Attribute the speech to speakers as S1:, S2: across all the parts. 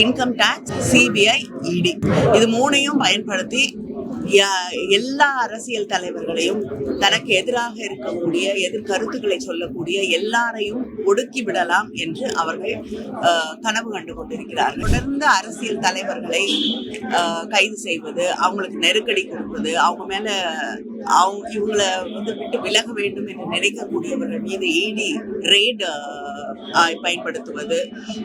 S1: Income tax CBI இடி இது மூணையும் பயன்படுத்தி எல்லா அரசியல் தலைவர்களையும் தனக்கு எதிராக இருக்கக்கூடிய எதிர்கருத்துக்களை சொல்லக்கூடிய எல்லாரையும் ஒடுக்கி விடலாம் என்று அவர்கள் கனவு கண்டு கொண்டிருக்கிறார்கள். தொடர்ந்து அரசியல் தலைவர்களை கைது செய்வது அவங்களுக்கு நெருக்கடி கொடுப்பது அவங்க மேல அவங்க இவங்களை வந்து விட்டு விலக வேண்டும் என்று நினைக்கக்கூடியவர்கள் மீது ஏடி ரேட் பயன்படுத்துவது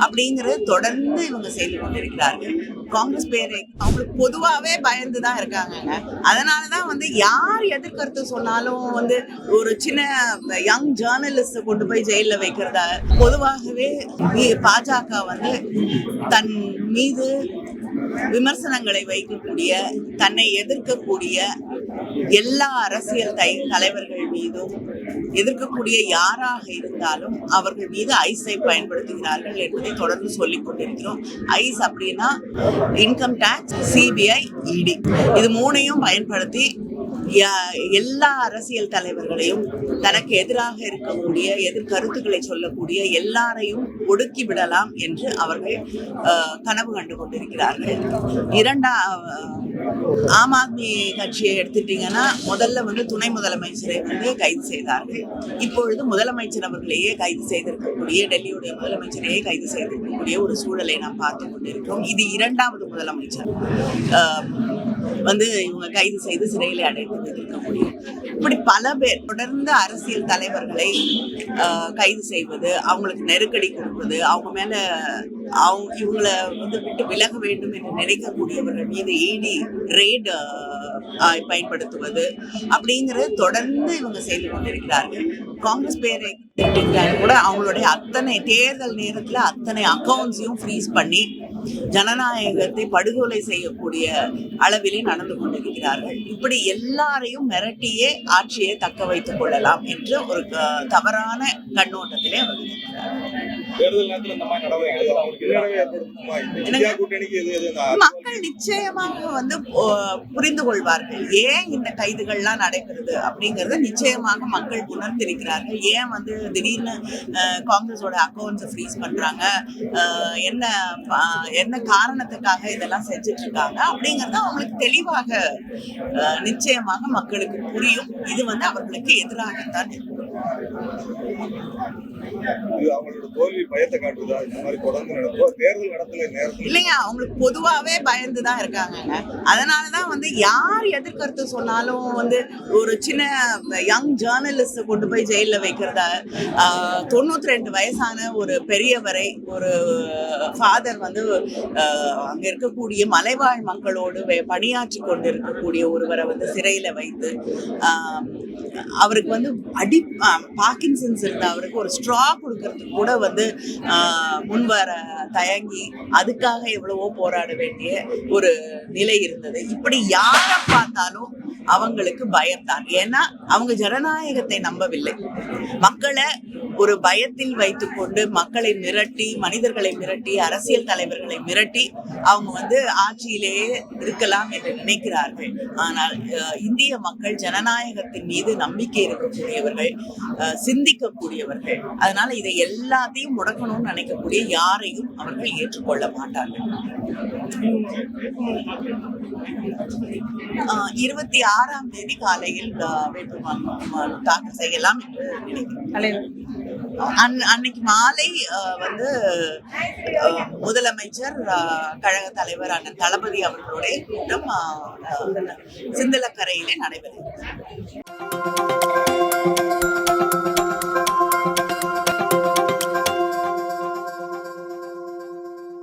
S1: அப்படிங்கிறது தொடர்ந்து இவங்க செய்து கொண்டிருக்கிறார்கள். காங்கிரஸ் பேரை அவங்களுக்கு பொதுவாகவே பயந்து தான் இருக்காங்கங்க. அதனால தான் வந்து யார் எதிர்கருத்து சொன்னாலும் வந்து ஒரு சின்ன யங் ஜேர்னலிஸ்ட் கொண்டு போய் ஜெயிலில் வைக்கிறத பொதுவாகவே பாஜக வந்து தன் மீது விமர்சனங்களை வைக்கக்கூடிய தன்னை எதிர்க்கக்கூடிய எல்லா அரசியல் தை தலைவர்கள் மீதும் எதிர்க்கக்கூடிய யாராக இருந்தாலும் அவர்கள் மீது ஐஸை பயன்படுத்துகிறார்கள் என்பதை தொடர்ந்து சொல்லிக் கொண்டிருக்கிறோம். ஐஸ் அப்படின்னா இன்கம் டேக்ஸ் சிபிஐ இடி இது மூணையும் பயன்படுத்தி எல்லா அரசியல் தலைவர்களையும் தனக்கு எதிராக இருக்கக்கூடிய எதிர்கருத்துக்களை சொல்லக்கூடிய எல்லாரையும் ஒடுக்கி விடலாம் என்று அவர்கள் கனவு கண்டு கொண்டிருக்கிறார்கள். இரண்டா ஆம் ஆத்மி கட்சியை எடுத்துட்டீங்கன்னா முதல்ல வந்து துணை முதலமைச்சரை வந்து கைது செய்தார்கள். இப்பொழுது முதலமைச்சர் அவர்களையே கைது செய்திருக்கக்கூடிய டெல்லியுடைய முதலமைச்சரையே கைது செய்திருக்கக்கூடிய ஒரு சூழலை நாம் பார்த்து கொண்டிருக்கிறோம். இது இரண்டாவது முதலமைச்சர். வந்து இவங்க கைது செய்து சிறையில் அடைத்து முடியும். இப்படி பல பேர் தொடர்ந்து அரசியல் தலைவர்களை கைது செய்வது அவங்களுக்கு நெருக்கடி கொடுப்பது அவங்க மேல அவங்க இவங்களை வந்து விட்டு விலக வேண்டும் என்று நினைக்கக்கூடியவர்கள் மீது இடி ரெய்டு பயன்படுத்துவது அப்படிங்கிறது தொடர்ந்து இவங்க செய்து கொண்டிருக்கிறார்கள். காங்கிரஸ் பேரை எடுத்துக்கிட்டாலும் கூட அவங்களுடைய அத்தனை தேர்தல் நேரத்தில் அத்தனை அக்கௌண்ட்ஸையும் ஃப்ரீஸ் பண்ணி ஜனநாயகத்தை படுகொலை செய்யக்கூடிய அளவில் நடந்து கொண்டிருக்கிறார்கள். இப்படி எல்லாரையும் மிரட்டியே ஆட்சியை தக்க வைத்துக் கொள்ளலாம் என்று ஒரு தவறான கண்ணோட்டத்திலே அவர்கள் மக்கள் நிச்சயமாக வந்து புரிந்து கொள்வார்கள். ஏன் இந்த கைதுகள்லாம் நடைபெறுது அப்படிங்கறத நிச்சயமாக மக்கள் உணர்ந்திருக்கிறார்கள். ஏன் வந்து திடீர்னு காங்கிரஸோட அக்கௌண்ட்ஸை ஃப்ரீஸ் பண்றாங்க? என்ன என்ன காரணத்துக்காக இதெல்லாம் செஞ்சுட்டு இருக்காங்க? அப்படிங்கறது அவங்களுக்கு தெளிவாக நிச்சயமாக மக்களுக்கு புரியும். இது வந்து அவர்களுக்கு எதிராகத்தான் இருக்கும்
S2: இது அவங்களோட தோல்வி பயத்தை காட்டுதா? இந்த மாதிரி தொடர்ந்து நடக்கும் தேர்தல் நடத்துல நேரத்தில்.
S1: இல்லைங்க அவங்களுக்கு பொதுவாகவே பயந்து தான் இருக்காங்கங்க. அதனால தான் வந்து யார் எதிர்கருத்து சொன்னாலும் வந்து ஒரு சின்ன யங் ஜேர்னலிஸ்ட் கொண்டு போய் ஜெயிலில் வைக்கிறத தொண்ணூற்றி ரெண்டு வயசான ஒரு பெரியவரை ஒரு ஃபாதர் வந்து ஆஹ், அங்க இருக்கக்கூடிய மலைவாழ் மக்களோடு பணியாற்றி கொண்டு இருக்கக்கூடிய ஒருவரை வந்து சிறையில வைத்து ஆஹ், அவருக்கு வந்து அடி பாக்கின்சன்ஸ் இருந்த அவருக்கு ஒரு ஸ்ட்ரா கொடுக்கறதுக்கு கூட வந்து ஆஹ், முன்வர தயங்கி அதுக்காக எவ்வளவோ போராட வேண்டிய ஒரு நிலை இருந்தது. இப்படி யாரை பார்த்தாலும் அவங்களுக்கு பயம்தான். ஏன்னா அவங்க ஜனநாயகத்தை நம்பவில்லை. மக்களை ஒரு பயத்தில் வைத்துக்கொண்டு மக்களை மிரட்டி மனிதர்களை மிரட்டி அரசியல் தலைவர்களை மிரட்டி அவங்க வந்து ஆட்சியிலேயே இருக்கலாம் என்று நினைக்கிறார்கள். ஆனால் இந்திய மக்கள் ஜனநாயகத்தின் மீது நம்பிக்கை இருக்கக்கூடியவர்கள் சிந்திக்கக்கூடியவர்கள். அதனால இதை எல்லாத்தையும் முடக்கணும்னு நினைக்கக்கூடிய யாரையும் அவர்கள் ஏற்றுக்கொள்ள மாட்டார்கள். இருபத்தி ஆறாம் தேதி காலையில் வேட்புமனு தாக்கல் செய்யலாம் என்று நினைக்கிறேன். அன்- அன்னைக்கு மாலை அஹ், வந்து முதலமைச்சர் அஹ், கழக தலைவர் அண்ணன் தளபதி அவர்களுடைய கூட்டம் சிந்தலக்கரையிலே நடைபெறுகிறது.